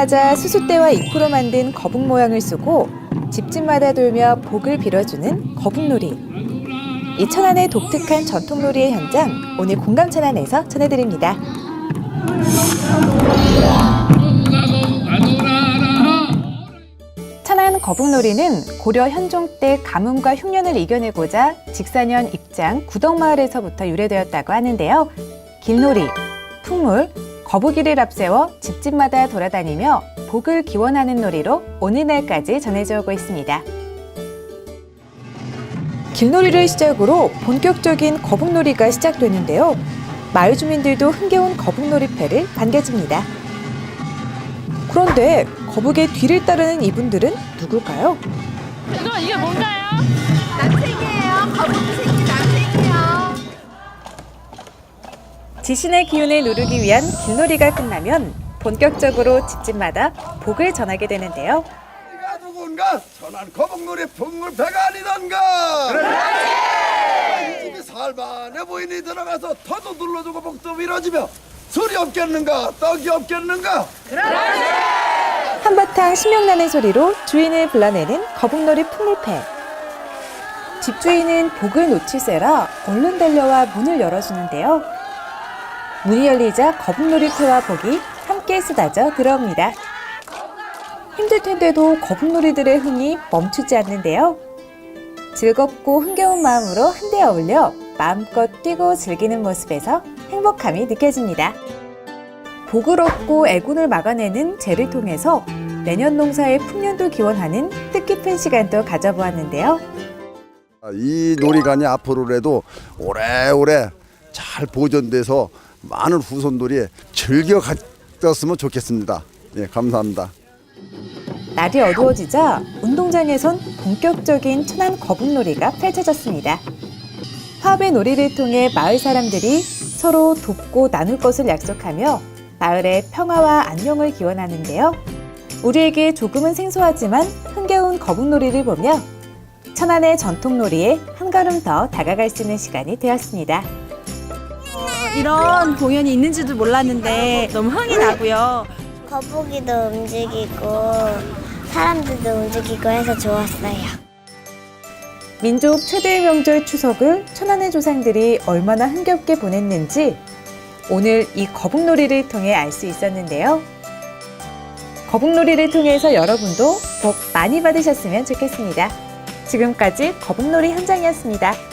맞아 수수대와 이코로 만든 거북 모양을 쓰고 집집마다 돌며 복을 빌어주는 거북놀이. 이 천안의 독특한 전통놀이의 현장 오늘 공감 천안에서 전해드립니다. 천안 거북놀이는 고려 현종 때 가뭄과 흉년을 이겨내고자 직사년 입장 구덕마을에서부터 유래되었다고 하는데요. 길놀이, 풍물, 거북이를 앞세워 집집마다 돌아다니며 복을 기원하는 놀이로 오늘날까지 전해져 오고 있습니다. 길놀이를 시작으로 본격적인 거북놀이가 시작되는데요. 마을 주민들도 흥겨운 거북놀이패를 반겨줍니다. 그런데 거북의 뒤를 따르는 이분들은 누굴까요? 이거 이게 뭔가요? 남생이에요. 지신의 기운을 누르기 위한 길놀이가 끝나면 본격적으로 집집마다 복을 전하게 되는데요. 네가 누군가 천안 거북놀이 풍물패가 아니던가 그렇지 이 집이 살만해 보이니 들어가서 터도 눌러주고 복도 밀어주며 술이 없겠는가 떡이 없겠는가 한바탕 신명나는 소리로 주인을 불러내는 거북놀이 풍물패. 집주인은 복을 놓칠세라 얼른 달려와 문을 열어주는데요. 문이 열리자 거북놀이패와 복이 함께 쏟아져 들어옵니다. 힘들 텐데도 거북놀이들의 흥이 멈추지 않는데요. 즐겁고 흥겨운 마음으로 한데 어울려 마음껏 뛰고 즐기는 모습에서 행복함이 느껴집니다. 얻고 애군을 막아내는 재를 통해서 내년 농사의 풍년도 기원하는 뜻깊은 시간도 가져보았는데요. 이 놀이관이 앞으로라도 오래오래 잘 보존돼서 많은 후손들이 즐겨 가졌으면 좋겠습니다 예 감사합니다 날이 어두워지자 운동장에선 본격적인 천안 거북놀이가 펼쳐졌습니다. 화합의 놀이를 통해 마을 사람들이 서로 돕고 나눌 것을 약속하며 마을의 평화와 안녕을 기원하는데요. 우리에게 조금은 생소하지만 흥겨운 거북놀이를 보며 천안의 전통놀이에 한 걸음 더 다가갈 수 있는 시간이 되었습니다. 이런 공연이 있는지도 몰랐는데 너무 흥이 나고요. 거북이도 움직이고 사람들도 움직이고 해서 좋았어요. 민족 최대의 명절 추석을 천안의 조상들이 얼마나 흥겹게 보냈는지 오늘 이 거북놀이를 통해 알 수 있었는데요. 거북놀이를 통해서 여러분도 복 많이 받으셨으면 좋겠습니다. 지금까지 거북놀이 현장이었습니다.